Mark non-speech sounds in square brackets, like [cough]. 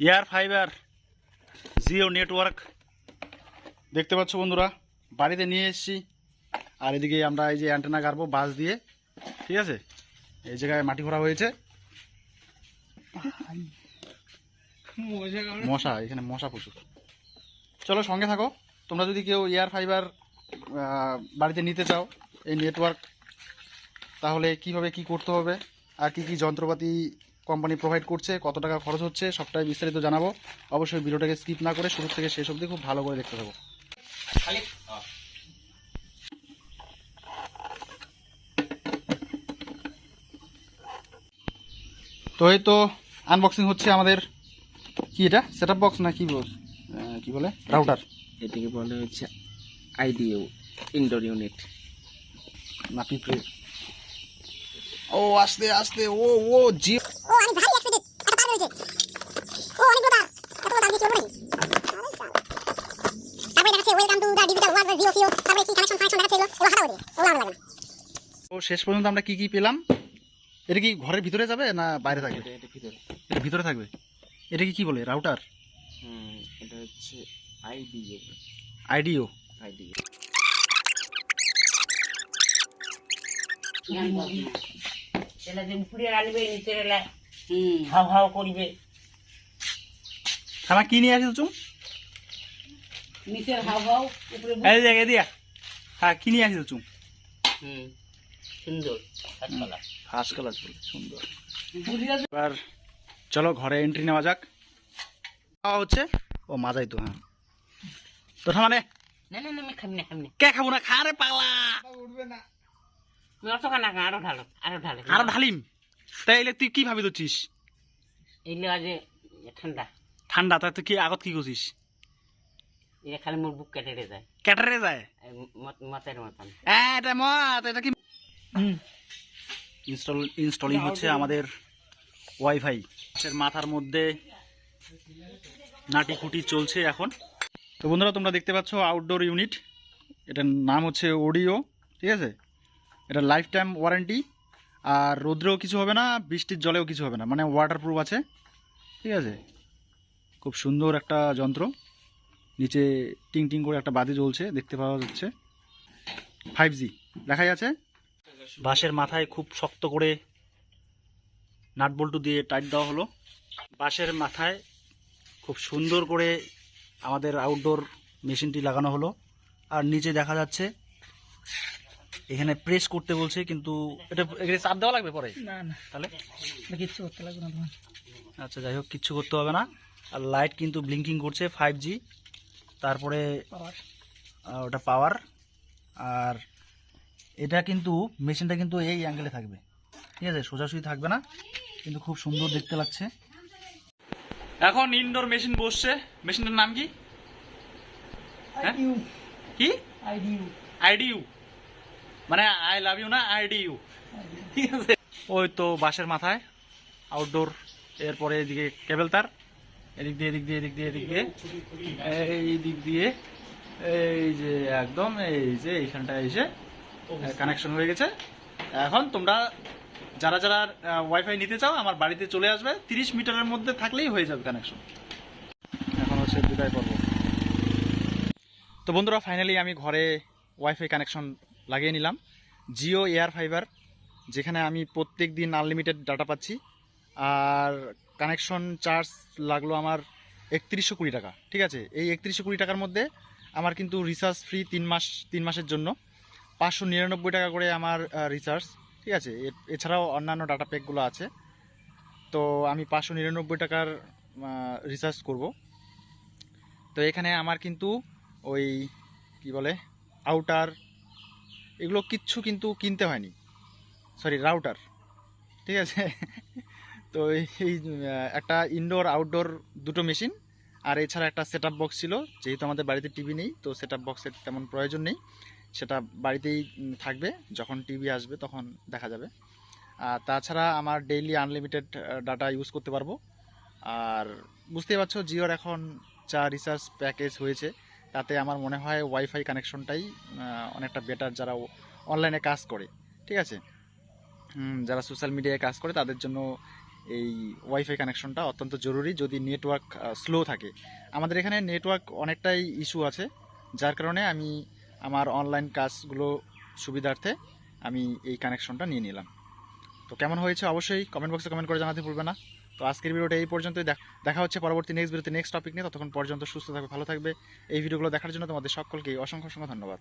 Air fibre, Jio network. দেখতে পাচ্ছ বন্ধুরা, বাড়িতে নিয়ে এসেছি। আর এদিকে আমরা এই যে অ্যান্টেনা গাড়বো বাস দিয়ে, ঠিক আছে? এই জায়গায় মাটি ভরা হয়েছে। মশা, এখানে মশা প্রচুর। চলো সঙ্গে থাকো, তোমরা যদি কেউ এয়ার ফাইবার বাড়িতে নিতে চাও, এই নেটওয়ার্ক, তাহলে কীভাবে কি করতে হবে, আর কি কি যন্ত্রপাতি কোম্পানি প্রোভাইড করছে কত টাকা খরচ হচ্ছে সবটাই বিস্তারিত জানাব। অবশ্যই ভিডিওটাকে স্কিপ না করে শুরু থেকে শেষ অবধি খুব ভালো করে দেখতে থাকো। তো এই তো আনবক্সিং হচ্ছে আমাদের কি এটা? সেটআপ বক্স না কি বল? কি বলে? রাউটার এটিকে বলা হচ্ছে আইডিও ইনডোর ইউনিট না পিঁপড়ে ও আস্তে আস্তে ও ও জি। ও অনেক ভারী অ্যাক্সিডেন্ট একটা তার রয়েছে ও অনেক তার এত তার দিয়ে চলবে তারপরে দেখাচ্ছে welcome to the digital world Jio ফিও তারপরে কি কানেকশন ফাংশন দেখাচ্ছে এগুলো? এগুলো হারাও দিয়ে ওগুলো ভালো লাগে না। ও শেষ পর্যন্ত আমরা কি কি পেলাম? এটা কি ঘরের ভিতরে যাবে না বাইরে থাকবে? এটা এটা ভিতরে। এটা ভিতরে থাকবে? এটা কি কি বলে রাউটার হুম এটা হচ্ছে আইডিও আইডিও আইডিও সেটা যে উপরে আনবে নিচে এলে হাও হাও করিবে। খানা কি নিয়ে আসিস চুম নিচের হাও হাও উপরে এই দেখ এদিয়া হ্যাঁ কি নিয়ে আসিস চুম হুম সুন্দর। ফার্স্ট কালার বলে সুন্দর। এবার চলো ঘরে এন্ট্রি নেওয়া যাক। খাওয়া হচ্ছে? ও মাজাই তো হ্যাঁ। তো মানে না। না না আমি খাবি না খাবি না। কে খাব না? খা রে পাগলা আমি অত খানা খা আরও ঢালো আরও ঢালো। আর ঢালিম। তাইলে তুই কি ভাবি আজ ঠান্ডা। ঠান্ডা তাই তুই কি আগত কি করছিস? এটা খালি মোর বুক কেটে যায়। যায়? মতন। এটা মত এটা কি [clears throat] ইনস্টল ইনস্টলিং হচ্ছে আমাদের ওয়াইফাই। এর মাথার মধ্যে নাটি কুটি চলছে এখন। তো বন্ধুরা তোমরা দেখতে পাচ্ছ আউটডোর ইউনিট এটার নাম হচ্ছে অডিও ঠিক আছে? এটা লাইফ টাইম ওয়ারেন্টি আর রোদ্রেও কিছু হবে না, বৃষ্টির জলেও কিছু হবে না মানে ওয়াটার প্রুফ আছে। ঠিক আছে? খুব সুন্দর একটা যন্ত্র। নিচে টিং টিং করে একটা বাতি জ্বলছে, দেখতে পাওয়া যাচ্ছে। ফাইভ জি দেখা যাচ্ছে বাঁশের মাথায় খুব শক্ত করে নাট বল্টু দিয়ে টাইট দেওয়া হলো। বাঁশের মাথায় খুব সুন্দর করে আমাদের আউটডোর মেশিনটি লাগানো হলো। আর নিচে দেখা যাচ্ছে এখানে প্রেস করতে বলছে কিন্তু এটা এখানে চাপ দেওয়া লাগবে পরে? না না। তাহলে? কিচ্ছু করতে লাগবে না তোমার। আচ্ছা যাই হোক কিচ্ছু করতে হবে না। আর লাইট কিন্তু ব্লিঙ্কিং করছে ফাইভ জি তারপরে ওটা পাওয়ার আর এটা কিন্তু মেশিনটা কিন্তু এই অ্যাঙ্গেলে থাকবে। ঠিক আছে সোজাসুজি থাকবে না কিন্তু খুব সুন্দর দেখতে লাগছে। এখন ইনডোর মেশিন বসছে। মেশিনটার নাম কি? হ্যাঁ? কি? আইডিউ আইডিউ মানে আই লাভ ইউ না আই ডি ইউ ঠিক আছে? ওই তো বাসের মাথায় আউটডোর এরপরে এদিকে কেবল তার, এদিক দিয়ে এদিক দিয়ে এদিক দিয়ে এদিক দিয়ে, এই দিক দিয়ে, এই যে একদম, এই যে এইখানটা এসে কানেকশন হয়ে গেছে। এখন তোমরা যারা যারা ওয়াইফাই নিতে চাও, আমার বাড়িতে চলে আসবে, তিরিশ মিটারের মধ্যে থাকলেই হয়ে যাবে কানেকশন এখন হচ্ছে বিদায় পর্ব। তো বন্ধুরা ফাইনালি আমি ঘরে ওয়াইফাই কানেকশন লাগিয়ে নিলাম। জিও এয়ার ফাইবার যেখানে আমি প্রত্যেক দিন আনলিমিটেড ডাটা পাচ্ছি। আর কানেকশন চার্জ লাগল আমার একত্রিশশো কুড়ি টাকা, ঠিক আছে? এই একত্রিশশো কুড়ি টাকার মধ্যে আমার কিন্তু রিচার্জ ফ্রি তিন মাস, তিন মাসের জন্য। পাঁচশো নিরানব্বই টাকা করে আমার রিচার্জ ঠিক আছে? এছাড়াও অন্যান্য ডাটা প্যাকগুলো আছে। তো আমি পাঁচশো নিরানব্বই টাকার রিচার্জ করব। তো এখানে আমার কিন্তু ওই, কি বলে আউটার এগুলো কিচ্ছু কিন্তু কিনতে হয়নি। সরি রাউটার ঠিক আছে? তো এই একটা ইনডোর আউটডোর দুটো মেশিন আর এছাড়া একটা সেট বক্স ছিল, যেহেতু আমাদের বাড়িতে টিভি নেই, তো সেট বক্সের তেমন প্রয়োজন নেই। সেটা বাড়িতেই থাকবে, যখন টিভি আসবে তখন দেখা যাবে। আর তাছাড়া আমার ডেইলি আনলিমিটেড ডাটা ইউজ করতে পারব। আর বুঝতেই পারছ জিওর এখন যা রিচার্জ প্যাকেজ হয়েছে তাতে আমার মনে হয় ওয়াইফাই কানেকশনটাই অনেকটা বেটার যারা অনলাইনে কাজ করে, ঠিক আছে? যারা সোশ্যাল মিডিয়ায় কাজ করে, তাদের জন্য এই ওয়াইফাই কানেকশনটা অত্যন্ত জরুরি যদি নেটওয়ার্ক স্লো থাকে। আমাদের এখানে নেটওয়ার্ক অনেকটাই ইস্যু আছে, যার কারণে আমি আমার অনলাইন কাজগুলো সুবিধার্থে আমি এই কানেকশনটা নিয়ে নিলাম। তো কেমন হয়েছে? অবশ্যই কমেন্ট বক্সে কমেন্ট করে জানাতে ভুলবে না। তো আজকের ভিডিওটা এই পর্যন্তই। দেখা হচ্ছে পরবর্তী নেক্সট ভিডিওতে নেক্সট টপিক নিয়ে। ততক্ষণ পর্যন্ত সুস্থ থাকবে ভালো থাকবে। এই ভিডিওগুলো দেখার জন্য তোমাদের সকলকে অসংখ্য অসংখ্য ধন্যবাদ।